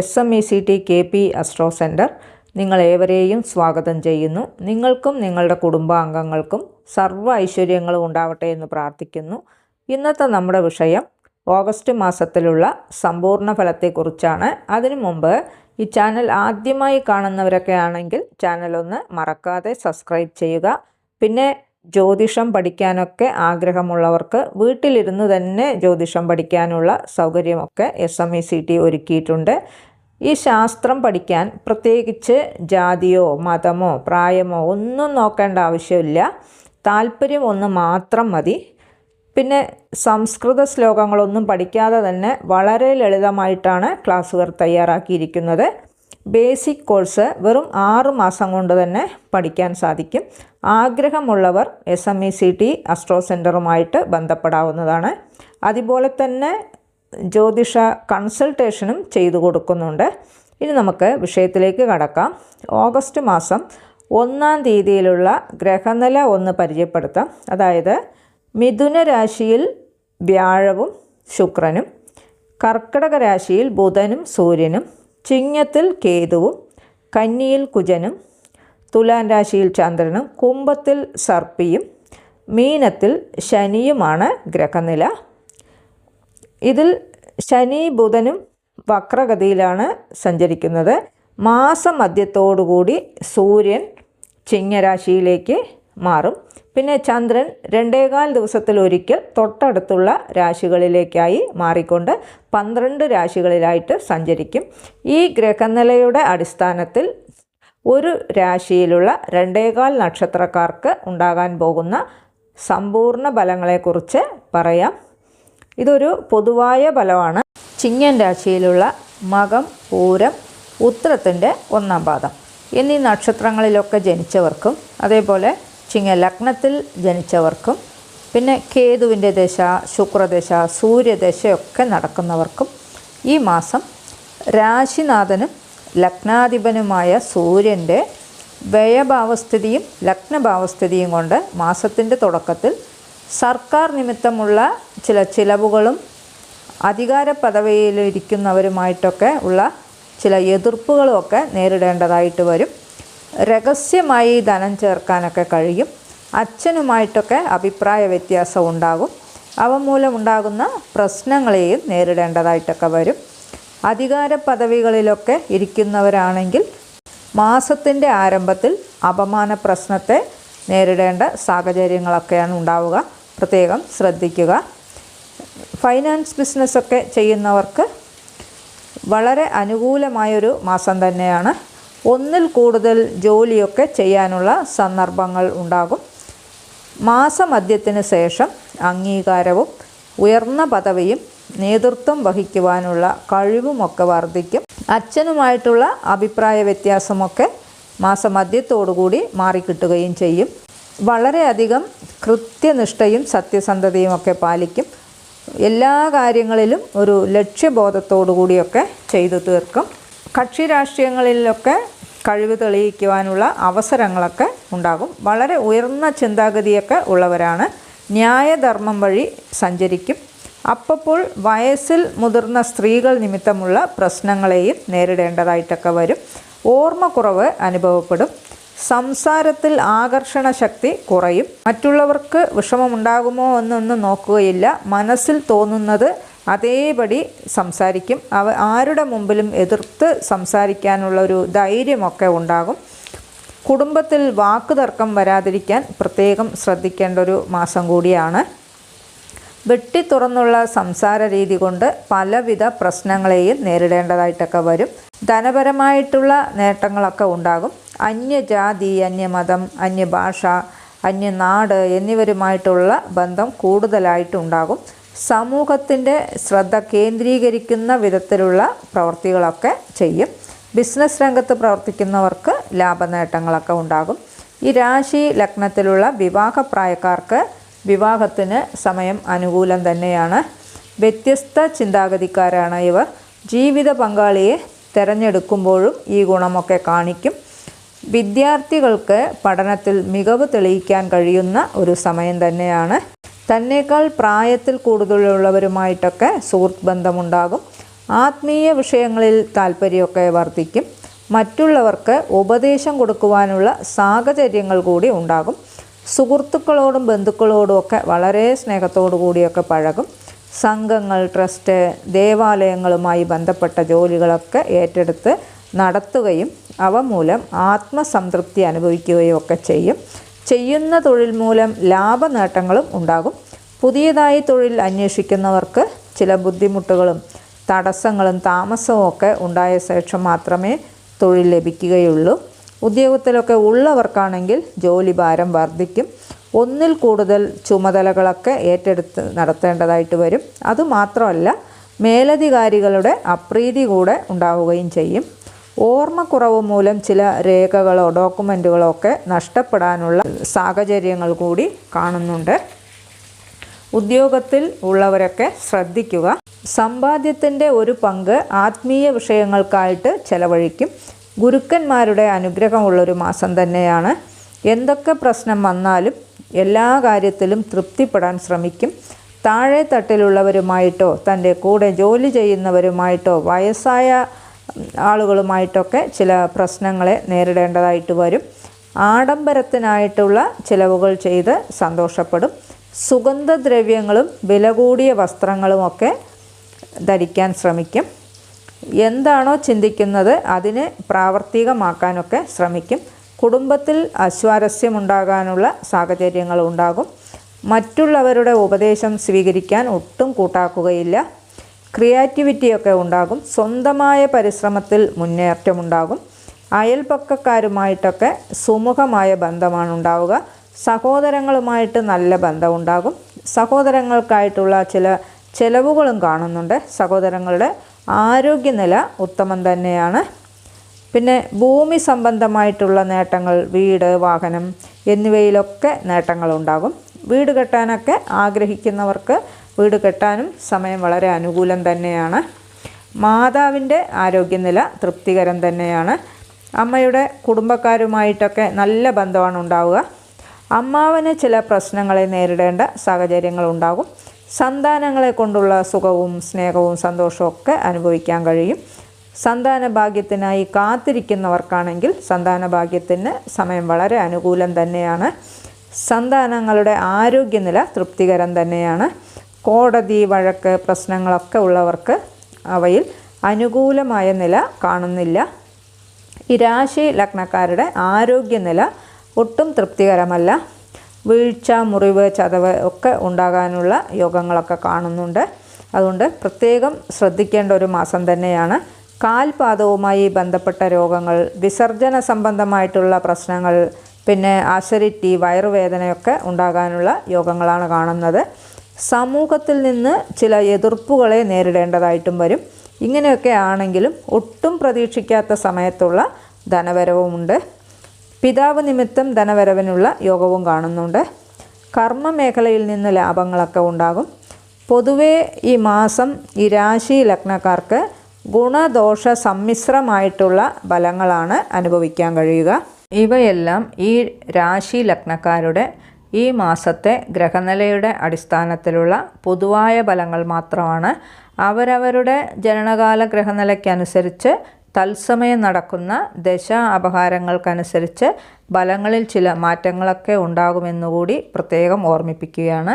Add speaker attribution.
Speaker 1: S M E C T K P astro centre നിങ്ങളേവരെയും സ്വാഗതം ചെയ്യുന്നു. നിങ്ങൾക്കും നിങ്ങളുടെ കുടുംബാംഗങ്ങൾക്കും സർവ ഐശ്വര്യങ്ങളും ഉണ്ടാവട്ടെ എന്ന് പ്രാർത്ഥിക്കുന്നു. ഇന്നത്തെ നമ്മുടെ വിഷയം ഓഗസ്റ്റ് മാസത്തിലുള്ള സമ്പൂർണ ഫലത്തെക്കുറിച്ചാണ് അതിനു മുമ്പ് ഈ ചാനൽ ആദ്യമായി കാണുന്നവരൊക്കെ ആണെങ്കിൽ ചാനൽ ഒന്ന് മറക്കാതെ സബ്സ്ക്രൈബ് ചെയ്യുക. പിന്നെ ജ്യോതിഷം പഠിക്കാനൊക്കെ ആഗ്രഹമുള്ളവർക്ക് വീട്ടിലിരുന്ന് തന്നെ ജ്യോതിഷം പഠിക്കാനുള്ള സൗകര്യമൊക്കെ S M E C T ഒരുക്കിയിട്ടുണ്ട്. ഈ ശാസ്ത്രം പഠിക്കാൻ പ്രത്യേകിച്ച് ജാതിയോ മതമോ പ്രായമോ ഒന്നും നോക്കേണ്ട ആവശ്യമില്ല. താല്പര്യം ഒന്ന് മാത്രം മതി. പിന്നെ സംസ്കൃത ശ്ലോകങ്ങളൊന്നും പഠിക്കാതെ തന്നെ വളരെ ലളിതമായിട്ടാണ് ക്ലാസ്സുകൾ തയ്യാറാക്കിയിരിക്കുന്നത്. ബേസിക് കോഴ്സ് വെറും ആറ് മാസം കൊണ്ട് തന്നെ പഠിക്കാൻ സാധിക്കും. ആഗ്രഹമുള്ളവർ S M E C T astro സെന്ററുമായിട്ട് ബന്ധപ്പെടാവുന്നതാണ്. അതുപോലെ തന്നെ ജ്യോതിഷ കൺസൾട്ടേഷനും ചെയ്തു കൊടുക്കുന്നുണ്ട്. ഇനി നമുക്ക് വിഷയത്തിലേക്ക് കടക്കാം. ഓഗസ്റ്റ് മാസം ഒന്നാം തീയതിയിലുള്ള ഗ്രഹനില ഒന്ന് പരിചയപ്പെടുത്താം. അതായത് മിഥുന രാശിയിൽ വ്യാഴവും ശുക്രനും കർക്കിടക രാശിയിൽ ബുധനും സൂര്യനും ചിങ്ങത്തിൽ കേതുവും കന്നിയിൽ കുജനും തുലാൻ രാശിയിൽ ചന്ദ്രനും കുംഭത്തിൽ സർപ്പിയും മീനത്തിൽ ശനിയുമാണ് ഗ്രഹനില. ഇതിൽ ശനി ബുധനും വക്രഗതിയിലാണ് സഞ്ചരിക്കുന്നത്. മാസമധ്യത്തോടുകൂടി സൂര്യൻ ചിങ്ങരാശിയിലേക്ക് മാറും. പിന്നെ ചന്ദ്രൻ രണ്ടേകാൽ ദിവസത്തിൽ ദിവസത്തിലൊരിക്കൽ തൊട്ടടുത്തുള്ള രാശികളിലേക്കായി മാറിക്കൊണ്ട് പന്ത്രണ്ട് രാശികളിലായിട്ട് സഞ്ചരിക്കും. ഈ ഗ്രഹനിലയുടെ അടിസ്ഥാനത്തിൽ ഒരു രാശിയിലുള്ള രണ്ടേകാൽ നക്ഷത്രക്കാർക്ക് ഉണ്ടാകാൻ പോകുന്ന സമ്പൂർണ ഫലങ്ങളെക്കുറിച്ച് പറയാം. ഇതൊരു പൊതുവായ ഫലമാണ്. ചിങ്ങൻ രാശിയിലുള്ള മകം പൂരം ഉത്രത്തിന്റെ ഒന്നാം പാദം. എന്നീ നക്ഷത്രങ്ങളിലൊക്കെ ജനിച്ചവർക്കും അതേപോലെ ചിങ്ങ ലഗ്നത്തിൽ ജനിച്ചവർക്കും പിന്നെ കേതുവിന്റെ ദശ ശുക്രദശ സൂര്യദശയൊക്കെ നടക്കുന്നവർക്കും ഈ മാസം രാശിനാഥനും ലഗ്നാധിപനുമായ സൂര്യന്റെ വ്യയഭാവസ്ഥിതിയും ലഗ്നഭാവസ്ഥിതിയും കൊണ്ട് മാസത്തിന്റെ തുടക്കത്തിൽ സർക്കാർ നിമിത്തമുള്ള ചില ചിലവുകളും അധികാര പദവിയിലിരിക്കുന്നവരുമായിട്ടൊക്കെ ഉള്ള ചില എതിർപ്പുകളുമൊക്കെ നേരിടേണ്ടതായിട്ട് വരും. രഹസ്യമായി ധനം ചേർക്കാനൊക്കെ കഴിയും. അച്ഛനുമായിട്ടൊക്കെ അഭിപ്രായ വ്യത്യാസം ഉണ്ടാകും. അവ മൂലമുണ്ടാകുന്ന പ്രശ്നങ്ങളെയും നേരിടേണ്ടതായിട്ടൊക്കെ വരും. അധികാര പദവികളിലൊക്കെ ഇരിക്കുന്നവരാണെങ്കിൽ മാസത്തിന്റെ ആരംഭത്തിൽ അപമാന പ്രശ്നത്തെ നേരിടേണ്ട സാഹചര്യങ്ങളൊക്കെയാണ് ഉണ്ടാവുക. പ്രത്യേകം ശ്രദ്ധിക്കുക. ഫൈനാൻസ് ബിസിനസ്സൊക്കെ ചെയ്യുന്നവർക്ക് വളരെ അനുകൂലമായൊരു മാസം തന്നെയാണ്. ഒന്നിൽ കൂടുതൽ ജോലിയൊക്കെ ചെയ്യാനുള്ള സന്ദർഭങ്ങൾ ഉണ്ടാകും. മാസമധ്യത്തിന് ശേഷം അംഗീകാരവും ഉയർന്ന പദവിയും നേതൃത്വം വഹിക്കുവാനുള്ള കഴിവുമൊക്കെ വർദ്ധിക്കും. അച്ഛനുമായിട്ടുള്ള അഭിപ്രായ വ്യത്യാസമൊക്കെ മാസമധ്യത്തോടുകൂടി മാറിക്കിട്ടുകയും ചെയ്യും. വളരെയധികം കൃത്യനിഷ്ഠയും സത്യസന്ധതയും ഒക്കെ പാലിക്കും. എല്ലാ കാര്യങ്ങളിലും ഒരു ലക്ഷ്യബോധത്തോടു കൂടിയൊക്കെ ചെയ്തു തീർക്കും. കക്ഷി രാഷ്ട്രീയങ്ങളിലൊക്കെ കഴിവ് തെളിയിക്കുവാനുള്ള അവസരങ്ങളൊക്കെ ഉണ്ടാകും. വളരെ ഉയർന്ന ചിന്താഗതിയൊക്കെ ഉള്ളവരാണ്. ന്യായധർമ്മം വഴി സഞ്ചരിക്കും. അപ്പോൾ വയസ്സിൽ മുതിർന്ന സ്ത്രീകൾ നിമിത്തമുള്ള പ്രശ്നങ്ങളെയും നേരിടേണ്ടതായിട്ടൊക്കെ വരും. ഓർമ്മക്കുറവ് അനുഭവപ്പെടും. സംസാരത്തിൽ ആകർഷണ ശക്തി കുറയും. മറ്റുള്ളവർക്ക് വിഷമമുണ്ടാകുമോ എന്നൊന്നും നോക്കുകയില്ല. മനസ്സിൽ തോന്നുന്നത് അതേപടി സംസാരിക്കും. അവ ആരുടെ മുമ്പിലും എതിർത്ത് സംസാരിക്കാനുള്ള ഒരു ധൈര്യമൊക്കെ ഉണ്ടാകും. കുടുംബത്തിൽ വാക്കുതർക്കം വരാതിരിക്കാൻ പ്രത്യേകം ശ്രദ്ധിക്കേണ്ട ഒരു മാസം കൂടിയാണ്. വെട്ടി തുറന്നുള്ള സംസാര രീതി കൊണ്ട് പലവിധ പ്രശ്നങ്ങളെയും നേരിടേണ്ടതായിട്ടൊക്കെ വരും. ധനപരമായിട്ടുള്ള നേട്ടങ്ങളൊക്കെ ഉണ്ടാകും. അന്യജാതി അന്യമതം അന്യഭാഷ അന്യനാട് എന്നിവരുമായിട്ടുള്ള ബന്ധം കൂടുതലായിട്ടുണ്ടാകും സമൂഹത്തിന്റെ ശ്രദ്ധ കേന്ദ്രീകരിക്കുന്ന വിധത്തിലുള്ള പ്രവൃത്തികളൊക്കെ ചെയ്യും. ബിസിനസ് രംഗത്ത് പ്രവർത്തിക്കുന്നവർക്ക് ലാഭനേട്ടങ്ങളൊക്കെ ഉണ്ടാകും. ഈ രാശി ലഗ്നത്തിലുള്ള വിവാഹപ്രായക്കാർക്ക് വിവാഹത്തിന് സമയം അനുകൂലം തന്നെയാണ്. വ്യത്യസ്ത ചിന്താഗതിക്കാരാണ് ഇവർ. ജീവിത പങ്കാളിയെ തിരഞ്ഞെടുക്കുമ്പോഴും ഈ ഗുണമൊക്കെ കാണിക്കും. വിദ്യാർത്ഥികൾക്ക് പഠനത്തിൽ മികവ് തെളിയിക്കാൻ കഴിയുന്ന ഒരു സമയം തന്നെയാണ്. തന്നേക്കാൾ പ്രായത്തിൽ കൂടുതലുള്ളവരുമായിട്ടൊക്കെ സുഹൃത്ത് ബന്ധമുണ്ടാകും. ആത്മീയ വിഷയങ്ങളിൽ താല്പര്യമൊക്കെ വർദ്ധിക്കും. മറ്റുള്ളവർക്ക് ഉപദേശം കൊടുക്കുവാനുള്ള സാഹചര്യങ്ങൾ കൂടി ഉണ്ടാകും. സുഹൃത്തുക്കളോടും ബന്ധുക്കളോടും ഒക്കെ വളരെ സ്നേഹത്തോടു കൂടിയൊക്കെ പഴകും. സംഘങ്ങൾ ട്രസ്റ്റ് ദേവാലയങ്ങളുമായി ബന്ധപ്പെട്ട ജോലികളൊക്കെ ഏറ്റെടുത്ത് നടത്തുകയും അവ മൂലം ആത്മസംതൃപ്തി അനുഭവിക്കുകയും ഒക്കെ ചെയ്യും. ചെയ്യുന്ന തൊഴിൽ മൂലം ലാഭനേട്ടങ്ങളും ഉണ്ടാകും. പുതിയതായി തൊഴിൽ അന്വേഷിക്കുന്നവർക്ക് ചില ബുദ്ധിമുട്ടുകളും തടസ്സങ്ങളും താമസവും ഒക്കെ ഉണ്ടായ ശേഷം മാത്രമേ തൊഴിൽ ലഭിക്കുകയുള്ളൂ. ഉദ്യോഗത്തിലൊക്കെ ഉള്ളവർക്കാണെങ്കിൽ ജോലി ഭാരം വർദ്ധിക്കും. ഒന്നിൽ കൂടുതൽ ചുമതലകളൊക്കെ ഏറ്റെടുത്ത് നടത്തേണ്ടതായിട്ട് വരും. അതുമാത്രമല്ല മേലധികാരികളുടെ അപ്രീതി കൂടെ ഉണ്ടാവുകയും ചെയ്യും. ഓർമ്മക്കുറവ് മൂലം ചില രേഖകളോ ഡോക്യുമെന്റുകളോ ഒക്കെ നഷ്ടപ്പെടാനുള്ള സാഹചര്യങ്ങൾ കൂടി കാണുന്നുണ്ട്. ഉദ്യോഗത്തിൽ ഉള്ളവരൊക്കെ ശ്രദ്ധിക്കുക. സമ്പാദ്യത്തിന്റെ ഒരു പങ്ക് ആത്മീയ വിഷയങ്ങൾക്കായിട്ട് ചെലവഴിക്കും. ഗുരുക്കന്മാരുടെ അനുഗ്രഹമുള്ളൊരു മാസം തന്നെയാണ്. എന്തൊക്കെ പ്രശ്നം വന്നാലും എല്ലാ കാര്യത്തിലും തൃപ്തിപ്പെടാൻ ശ്രമിക്കും. താഴെ തട്ടിലുള്ളവരുമായിട്ടോ തന്റെ കൂടെ ജോലി ചെയ്യുന്നവരുമായിട്ടോ വയസ്സായ ആളുകളുമായിട്ടൊക്കെ ചില പ്രശ്നങ്ങളെ നേരിടേണ്ടതായിട്ട് വരും. ആഡംബരത്തിനായിട്ടുള്ള ചിലവുകൾ ചെയ്ത് സന്തോഷപ്പെടും. സുഗന്ധദ്രവ്യങ്ങളും വില കൂടിയ വസ്ത്രങ്ങളുമൊക്കെ ധരിക്കാൻ ശ്രമിക്കും. എന്താണോ ചിന്തിക്കുന്നത് അതിനെ പ്രാവർത്തികമാക്കാനൊക്കെ ശ്രമിക്കും. കുടുംബത്തിൽ അസ്വാരസ്യമുണ്ടാകാനുള്ള സാഹചര്യങ്ങൾ ഉണ്ടാകും. മറ്റുള്ളവരുടെ ഉപദേശം സ്വീകരിക്കാൻ ഒട്ടും കൂട്ടാക്കുകയില്ല. ക്രിയാറ്റിവിറ്റിയൊക്കെ ഉണ്ടാകും. സ്വന്തമായ പരിശ്രമത്തിൽ മുന്നേറ്റമുണ്ടാകും. അയൽപക്കക്കാരുമായിട്ടൊക്കെ സുമുഖമായ ബന്ധമാണ് ഉണ്ടാവുക സഹോദരങ്ങളുമായിട്ട് നല്ല ബന്ധമുണ്ടാകും. സഹോദരങ്ങൾക്കായിട്ടുള്ള ചില ചിലവുകളും കാണുന്നുണ്ട്. സഹോദരങ്ങളുടെ ആരോഗ്യനില ഉത്തമം തന്നെയാണ്. പിന്നെ ഭൂമി സംബന്ധമായിട്ടുള്ള നേട്ടങ്ങൾ വീട് വാഹനം എന്നിവയിലൊക്കെ നേട്ടങ്ങളുണ്ടാകും. വീട് കെട്ടാനൊക്കെ ആഗ്രഹിക്കുന്നവർക്ക് വീട് കെട്ടാനും സമയം വളരെ അനുകൂലം തന്നെയാണ്. മാതാവിന്റെ ആരോഗ്യനില തൃപ്തികരം തന്നെയാണ്. അമ്മയുടെ കുടുംബക്കാരുമായിട്ടൊക്കെ നല്ല ബന്ധമാണ് ഉണ്ടാവുക. അമ്മാവന് ചില പ്രശ്നങ്ങളെ നേരിടേണ്ട സാഹചര്യങ്ങൾ ഉണ്ടാകും. സന്താനങ്ങളെ കൊണ്ടുള്ള സുഖവും സ്നേഹവും സന്തോഷവും ഒക്കെ അനുഭവിക്കാൻ കഴിയും. സന്താന ഭാഗ്യത്തിനായി കാത്തിരിക്കുന്നവർക്കാണെങ്കിൽ സന്താന ഭാഗ്യത്തിന് സമയം വളരെ അനുകൂലം തന്നെയാണ്. സന്താനങ്ങളുടെ ആരോഗ്യനില തൃപ്തികരം തന്നെയാണ്. കോടതി വഴക്ക് പ്രശ്നങ്ങളൊക്കെ ഉള്ളവർക്ക് അവയിൽ അനുകൂലമായ നില കാണുന്നില്ല. ഈ രാശി ലഗ്നക്കാരുടെ ആരോഗ്യനില ഒട്ടും തൃപ്തികരമല്ല. വീഴ്ച മുറിവ് ചതവ് ഒക്കെ ഉണ്ടാകാനുള്ള യോഗങ്ങളൊക്കെ കാണുന്നുണ്ട്. അതുകൊണ്ട് പ്രത്യേകം ശ്രദ്ധിക്കേണ്ട ഒരു മാസം തന്നെയാണ്. കാൽപാദവുമായി ബന്ധപ്പെട്ട രോഗങ്ങൾ വിസർജന സംബന്ധമായിട്ടുള്ള പ്രശ്നങ്ങൾ പിന്നെ അസിഡിറ്റി വയറുവേദനയൊക്കെ ഉണ്ടാകാനുള്ള യോഗങ്ങളാണ് കാണുന്നത്. സമൂഹത്തിൽ നിന്ന് ചില എതിർപ്പുകളെ നേരിടേണ്ടതായിട്ടും വരും. ഇങ്ങനെയൊക്കെ ആണെങ്കിലും ഒട്ടും പ്രതീക്ഷിക്കാത്ത സമയത്തുള്ള ധനവരവുമുണ്ട്. പിതാവ് നിമിത്തം ധനവരവിനുള്ള യോഗവും കാണുന്നുണ്ട്. കർമ്മ മേഖലയിൽ നിന്ന് ലാഭങ്ങളൊക്കെ ഉണ്ടാകും. പൊതുവേ ഈ മാസം ഈ രാശി ലഗ്നക്കാർക്ക് ഗുണദോഷ സമ്മിശ്രമായിട്ടുള്ള ഫലങ്ങളാണ് അനുഭവിക്കാൻ കഴിയുക. ഇവയെല്ലാം ഈ രാശി ലഗ്നക്കാരുടെ ഈ മാസത്തെ ഗ്രഹനിലയുടെ അടിസ്ഥാനത്തിലുള്ള പൊതുവായ ഫലങ്ങൾ മാത്രമാണ്. അവരവരുടെ ജനനകാല ഗ്രഹനിലയ്ക്കനുസരിച്ച് തത്സമയം നടക്കുന്ന ദശ അപഹാരങ്ങൾക്കനുസരിച്ച് ഫലങ്ങളിൽ ചില മാറ്റങ്ങളൊക്കെ ഉണ്ടാകുമെന്നുകൂടി പ്രത്യേകം ഓർമ്മിപ്പിക്കുകയാണ്.